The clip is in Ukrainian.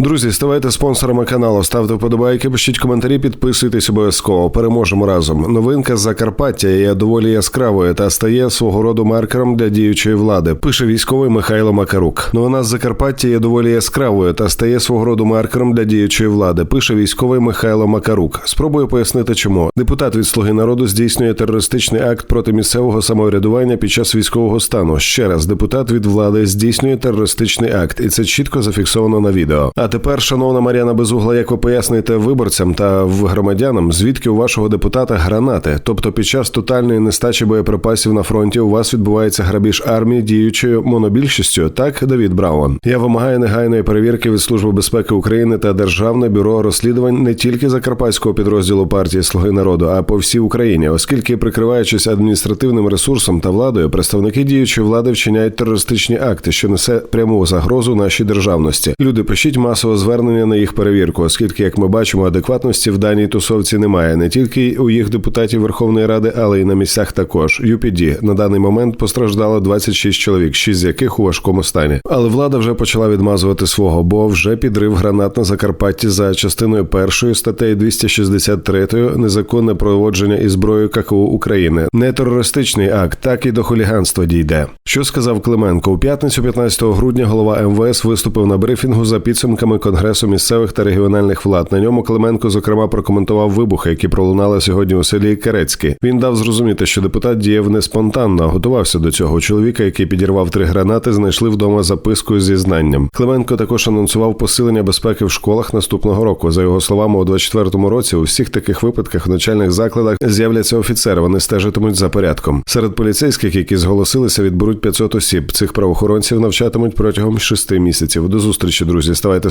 Друзі, ставайте спонсорами каналу, ставте вподобайки, пишіть коментарі, підписуйтесь обов'язково. Переможемо разом. Новинка з Закарпаття є доволі яскравою та стає свого роду маркером для діючої влади. Пише військовий Михайло Макарук. Новина з Закарпаття є доволі яскравою та стає свого роду маркером для діючої влади. Пише військовий Михайло Макарук. Спробую пояснити, чому депутат від слуги народу здійснює терористичний акт проти місцевого самоврядування під час військового стану. Ще раз депутат від влади здійснює терористичний акт, і це чітко зафіксовано на відео. А тепер, шановна Мар'яна Безугла, як ви поясните виборцям та громадянам, звідки у вашого депутата гранати? Тобто, під час тотальної нестачі боєприпасів на фронті у вас відбувається грабіж армії діючою монобільшістю. Так, Давід Браун. Я вимагаю негайної перевірки від Служби безпеки України та Державне бюро розслідувань не тільки закарпатського підрозділу партії Слуги народу, а по всій Україні, оскільки, прикриваючись адміністративним ресурсом та владою, представники діючої влади вчиняють терористичні акти, що несе пряму загрозу нашій державності. Люди пишіть масово звернення на їх перевірку, оскільки, як ми бачимо, адекватності в даній тусовці немає не тільки у їх депутатів Верховної Ради, але й на місцях також. UPD на даний момент постраждало 26 чоловік, 6 з яких у важкому стані. Але влада вже почала відмазувати свого, бо вже підрив гранат на Закарпатті за частиною першої статтею 263 незаконне проводження із зброєю ККУ України. Не терористичний акт, так і до хуліганства дійде. Що сказав Клименко у п'ятницю, 15 грудня, голова МВС виступив на брифінгу за підсумками конгресу місцевих та регіональних влад. На ньому Клименко зокрема прокоментував вибухи, які пролунали сьогодні у селі Керецьке. Він дав зрозуміти, що депутат діяв не спонтанно, готувався до цього. Чоловіка, який підірвав три гранати, знайшли вдома записку зі знанням. Клименко також анонсував посилення безпеки в школах наступного року. За його словами, у 24-му році у всіх таких випадках в навчальних закладах з'являться офіцери. Вони стежитимуть за порядком. Серед поліцейських, які зголосилися, відберуть 500 осіб. Цих правоохоронців навчатимуть протягом шести місяців. До зустрічі, друзі. Ставайте